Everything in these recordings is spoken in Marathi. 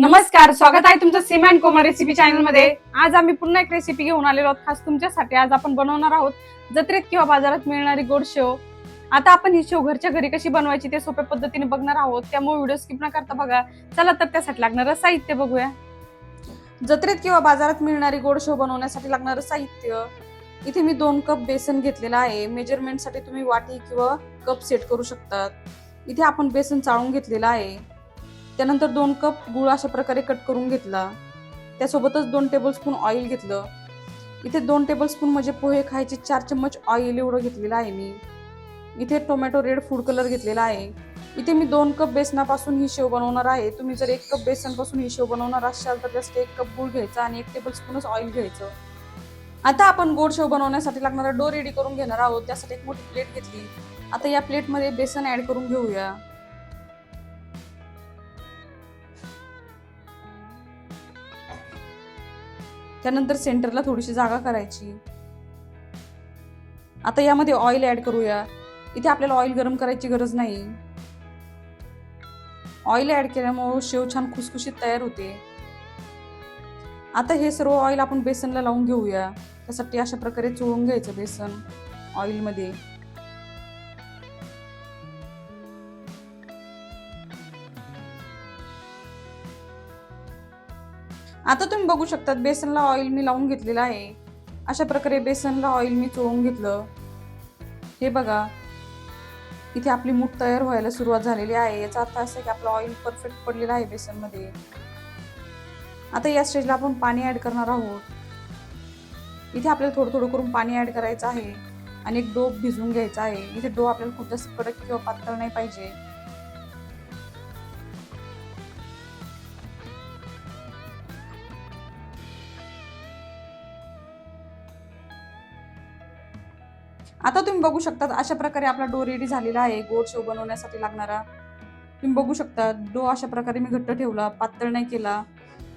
नमस्कार स्वागत आहे तुमचं सीमा अँड कोमल रेसिपी चॅनलमध्ये आज आम्ही पुन्हा एक रेसिपी घेऊन आलेलो आहोत खास तुमच्यासाठी. आज आपण बनवणार आहोत जत्रेत किंवा बाजारात मिळणारी गोड शेव. आता आपण ही शेव घरच्या घरी कशी बनवायची ते सोप्या पद्धतीने बघणार आहोत. त्यामुळे व्हिडिओ स्किप न करता बघा. चला तर त्यासाठी लागणारं साहित्य बघूया. जत्रेत किंवा बाजारात मिळणारी गोड शेव बनवण्यासाठी लागणारं साहित्य. इथे मी दोन कप बेसन घेतलेलं आहे. मेजरमेंटसाठी तुम्ही वाटी किंवा कप सेट करू शकतात. इथे आपण बेसन चाळून घेतलेलं आहे. त्यानंतर दोन कप गुळ अशा प्रकारे कट करून घेतला. त्यासोबतच दोन टेबलस्पून ऑइल घेतलं. इथे दोन टेबलस्पून म्हणजे पोहे खायचे चार चम्मच ऑइल एवढं घेतलेलं आहे मी. इथे टोमॅटो रेड फूड कलर घेतलेला आहे. इथे मी दोन कप बेसनापासून ही शेव बनवणार आहे. तुम्ही जर एक कप बेसनपासून ही शेव बनवणार असाल तर जास्त एक कप गूळ घ्यायचा आणि एक टेबलस्पूनच ऑइल घ्यायचं. आता आपण गोड शेव बनवण्यासाठी लागणारा डो रेडी करून घेणार आहोत. त्यासाठी एक मोठी प्लेट घेतली. आता या प्लेटमध्ये बेसन ॲड करून घेऊया. त्यानंतर सेंटरला थोडीशी जागा करायची. आता यामध्ये ऑइल ऍड करूया. इथे आपल्याला ऑइल गरम करायची गरज नाही. ऑइल ऍड केल्यामुळे शेव छान खुसखुशीत तयार होते. आता हे सर्व ऑइल आपण बेसनला लावून घेऊया. त्यासाठी अशा प्रकारे चोळून घ्यायचं बेसन ऑइलमध्ये आता तुम्ही बघू शकतात बेसनला ऑइल मी लावून घेतलेलं आहे. अशा प्रकारे बेसनला ऑइल मी चोळून घेतलं. हे बघा. इथे आपली मूठ तयार व्हायला सुरुवात झालेली आहे. याचा अर्थ असा की आपलं ऑइल परफेक्ट पडलेलं आहे बेसनमध्ये. आता या स्टेजला आपण पाणी ॲड करणार आहोत. इथे आपल्याला थोडं थोडं करून पाणी ॲड करायचं आहे. आणि एक डो भिजवून घ्यायचा आहे. इथे डो आपल्याला खूप जास्त कडक किंवा पातळ नाही पाहिजे. आता तुम्ही बघू शकता अशा प्रकारे आपला डो रेडी झालेला आहे गोड शेव बनवण्यासाठी लागणारा. तुम्ही बघू शकता डो अशा प्रकारे मी घट्ट ठेवला पातळ नाही केला.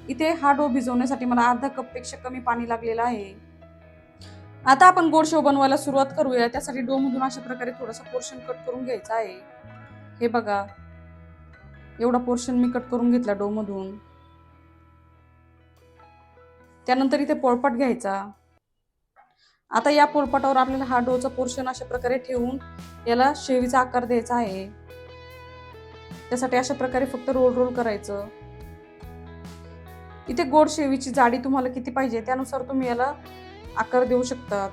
इथे हा डो भिजवण्यासाठी मला अर्धा कपपेक्षा कमी पाणी लागलेलं आहे. आता आपण गोड शेव बनवायला सुरुवात करूया. त्यासाठी डो मधून अशा प्रकारे थोडासा पोर्शन कट करून घ्यायचा आहे. हे बघा. एवढा पोर्शन मी कट करून घेतला डो मधून. त्यानंतर इथे पोळपाट घ्यायचा. आता या पोलपाटावर आपल्याला हा डोचा पोर्शन अशा प्रकारे ठेवून याला शेवीचा आकार द्यायचा आहे. त्यासाठी अशा प्रकारे फक्त रोल रोल करायचं. इथे गोड शेवीची जाडी तुम्हाला किती पाहिजे त्यानुसार तुम्ही याला आकार देऊ शकतात.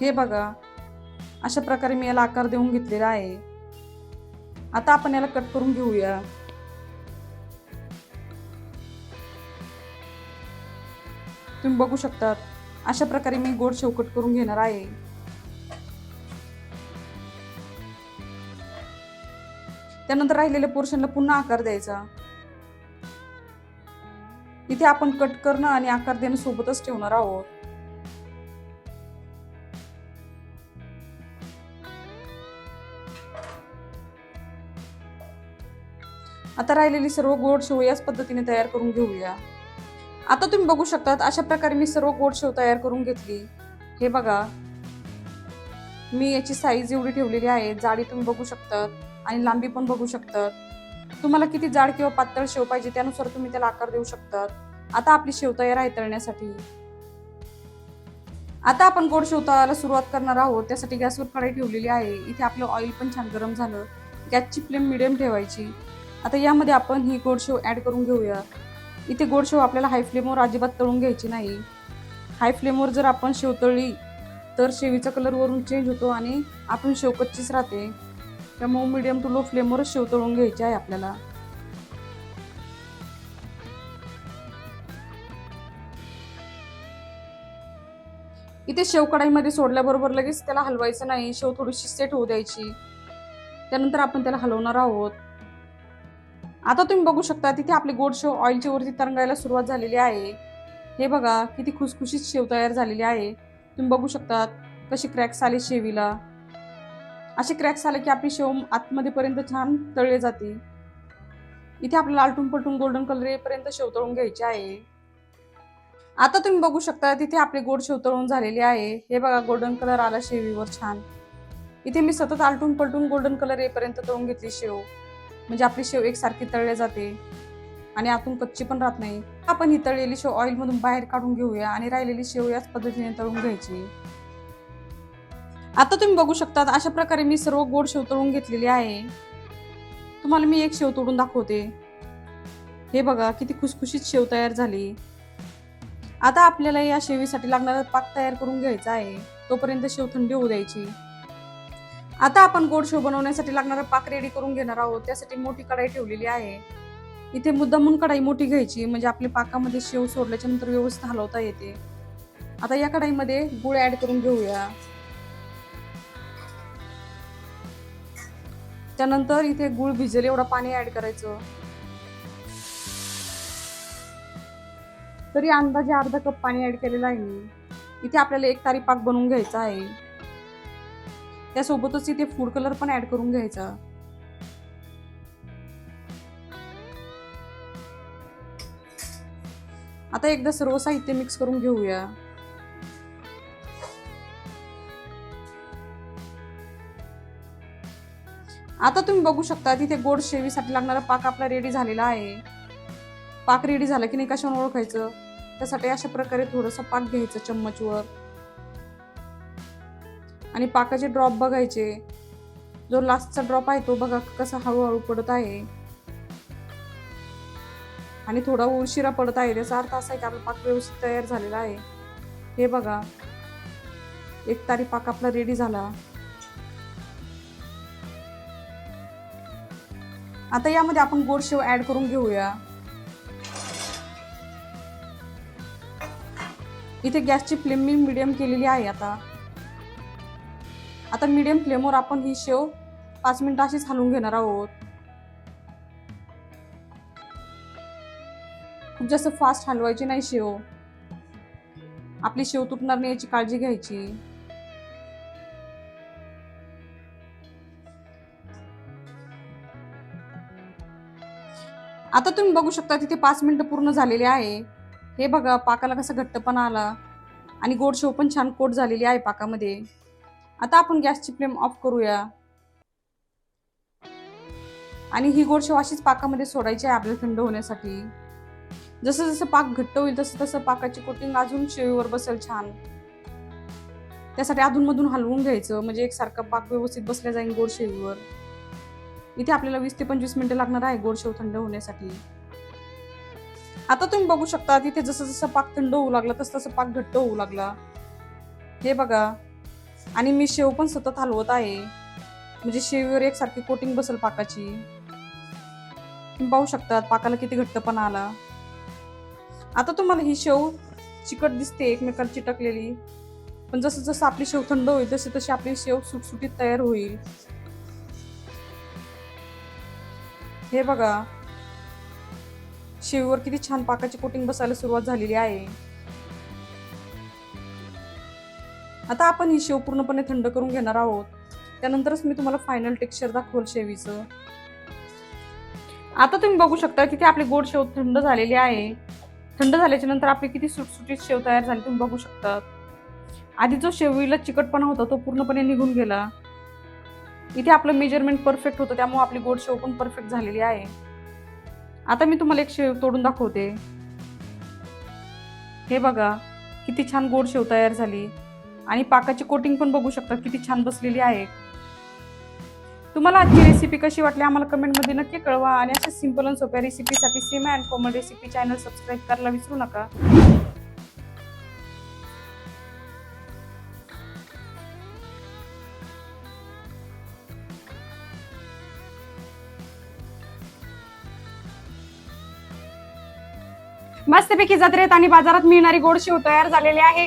हे बघा अशा प्रकारे मी याला आकार देऊन घेतलेला आहे. आता आपण याला कट करून घेऊया. तुम्ही बघू शकतात अशा प्रकारे मी गोड शेवकट करून घेणार आहे. त्यानंतर राहिलेल्या पोर्शनला पुन्हा आकार द्यायचा. इथे आपण कट करणं आणि आकार देणं सोबतच ठेवणार आहोत. आता राहिलेली सर्व गोड शेव याच पद्धतीने तयार करून घेऊया. आता तुम्ही बघू शकतात अशा प्रकारे मी सर्व गोड शेव तयार करून घेतली. हे बघा. मी याची साईज एवढी ठेवलेली आहे जाडी तुम्ही बघू शकतात आणि लांबी पण बघू शकतात. तुम्हाला किती जाड किंवा पातळ शेव पाहिजे त्यानुसार तुम्ही त्याला आकार देऊ शकतात. आता आपली शेव तयार आहे तळण्यासाठी. आता आपण गोड शेव तळायला सुरुवात करणार आहोत. त्यासाठी गॅसवर कढाई ठेवलेली आहे. इथे आपलं ऑइल पण छान गरम झालं. गॅसची फ्लेम मिडियम ठेवायची. आता यामध्ये आपण ही गोडशेव ॲड करून घेऊया. इथे गोडशेव आपल्याला हाय फ्लेमवर अजिबात तळून घ्यायची नाही. हाय फ्लेमवर जर आपण शेव तळली तर शेवीचा कलर वरून चेंज होतो आणि आपण शेव कच्चीच राहते. त्यामुळे मिडियम टू लो फ्लेमवरच शेव तळून घ्यायची आहे आपल्याला. इथे शेव कढाईमध्ये सोडल्याबरोबर लगेच त्याला हलवायचं नाही. शेव थोडीशी सेट होऊ द्यायची. त्यानंतर आपण त्याला हलवणार आहोत. आता तुम्ही बघू शकता तिथे आपले गोड शेव ऑइलच्या वरती तरंगायला सुरुवात झालेली आहे. हे बघा किती खुसखुशीत शेव तयार झालेली आहे. तुम्ही बघू शकता कशी क्रॅक्स आले शेवीला. असे क्रॅक्स आले की आपली शेव आतमध्येपर्यंत छान तळले जाते. इथे आपल्याला आलटून पलटून गोल्डन कलर येईपर्यंत शेव तळून आहे. आता तुम्ही बघू शकता तिथे आपले गोड शेव तळून झालेले आहे. हे बघा गोल्डन कलर आला शेवीवर छान. इथे मी सतत आलटून पलटून गोल्डन कलर येईपर्यंत तळून घेतली शेव. म्हणजे आपली शेव एकसारखी तळली जाते. आणि आतून कच्ची पण राहत नाही. आपण ही तळलेली शेव ऑइल मधून बाहेर काढून घेऊया आणि राहिलेली शेव याच पद्धतीने तळून घ्यायची. आता तुम्ही बघू शकता अशा प्रकारे मी सर्व गोड शेव तळून घेतलेली आहे. तुम्हाला मी एक शेव तोडून दाखवते. हे बघा किती खुसखुशीत शेव तयार झाली. आता आपल्याला या शेवीसाठी लागणारा पाक तयार करून घ्यायचा आहे. तोपर्यंत शेव थंडी होऊ द्यायची. आता आपण गोड शेव बनवण्यासाठी लागणारा पाक रेडी करून घेणार आहोत. त्यासाठी मोठी कढाई ठेवलेली आहे. इथे मुद्दामून कढाई मोठी घ्यायची म्हणजे आपल्या पाकामध्ये शेव सोडल्याच्या नंतर व्यवस्थित हलवता येते. आता या कढाईमध्ये गुळ ऍड करून घेऊया. त्यानंतर इथे गुळ भिजेल एवढं पाणी ऍड करायचं. तरी अंदाजे अर्धा कप पाणी ऍड केलेलं आहे मी. इथे आपल्याला एक तारी पाक बनवून घ्यायचा आहे. त्यासोबतच इथे फूड कलर पण ऍड करून घ्यायचा. आता एकदा सर्व साहित्य मिक्स करून घेऊया. आता तुम्ही बघू शकता तिथे गोड शेवीसाठी लागणारा पाक आपला रेडी झालेला आहे. पाक रेडी झाला की नाही कशावर ओळखायचं? त्यासाठी अशा प्रकारे थोडंसं पाक घ्यायचं चम्मचवर. आणि पाकाचे ड्रॉप बघायचे. जो लास्टचा ड्रॉप आहे तो बघा कसा हळूहळू पडत आहे. आणि थोडा उशिरा पडत आहे. त्याचा अर्थ असा आहे की आपला पाक व्यवस्थित तयार झालेला आहे. हे बघा. एक तारी पाक आपला रेडी झाला. आता यामध्ये आपण गोड शेव ऍड करून घेऊया. इथे गॅसची फ्लेम मी मिडियम केलेली आहे आता. आता मिडियम फ्लेमवर आपण ही शेव पाच मिनिटं अशीच हलवून घेणार आहोत. खूप जास्त फास्ट हलवायची नाही शेव. आपली शेव तुटणार नाही याची काळजी घ्यायची. आता तुम्ही बघू शकता तिथे पाच मिनिटं पूर्ण झालेली आहे. हे बघा पाकाला कसा घट्टपणा आला. आणि गोड शेव पण छान कोट झालेली आहे पाकामध्ये. आता आपण गॅसची फ्लेम ऑफ करूया. आणि ही गोडशेव अशीच पाकामध्ये सोडायची आहे आपल्याला थंड होण्यासाठी. जसं जसं पाक घट्ट होईल तसं तसं पाकाची कोटिंग अजून शेवीवर बसेल छान. त्यासाठी अधूनमधून हलवून घ्यायचं म्हणजे एकसारखा पाक व्यवस्थित बसल्या जाईल गोडशेवीवर इथे आपल्याला वीस ते पंचवीस मिनिटं लागणार आहे गोडशेव थंड होण्यासाठी. आता तुम्ही बघू शकता तिथे जसं जसं पाक थंड होऊ लागला तसं तसं पाक घट्ट होऊ लागला. हे बघा. आणि मी शेव पण सतत हलवत आहे. म्हणजे शेवीवर एकसारखी कोटिंग बसेल पाकाची. तुम्ही पाहू शकतात पाकाला किती घट्टपणा आला. आता तुम्हाला ही शेव चिकट दिसते एकमेकाला चिटकलेली. पण जसं जसं आपली शेव थंड होईल तशी तशी आपली शेव सुटसुटीत तयार होईल. हे बघा. शेवीवर किती छान पाकाची कोटिंग बसायला सुरुवात झालेली आहे. आता आपण ही शेव पूर्णपणे थंड करून घेणार आहोत. त्यानंतरच मी तुम्हाला फायनल टेक्स्चर दाखवल शेवीचं. आता तुम्ही बघू शकता किती आपली गोड शेव थंड झालेली आहे. थंड झाल्याच्यानंतर आपली किती सुटसुटीत शेव तयार झाली तुम्ही बघू शकता. आधी जो शेवीला चिकटपणा होता तो पूर्णपणे निघून गेला. इथे आपलं मेजरमेंट परफेक्ट होतं त्यामुळे आपली गोड शेव पण परफेक्ट झालेली आहे. आता मी तुम्हाला एक शेव तोडून दाखवते. हे बघा किती छान गोड शेव तयार झाली. आणि पाकाची कोटिंग पण बघू शकता किती छान बसलेली आहे. तुम्हाला आजची रेसिपी कशी वाटली आम्हाला कमेंटमध्ये नक्की कळवा. आणि अशा सिंपल आणि सोप्या रेसिपीसाठी Seema and Komal recipe channel subscribe करायला विसरू नका. मस्तपैकी जत्रेत आणि बाजारात मिळणारी गोड तयार झालेली आहे.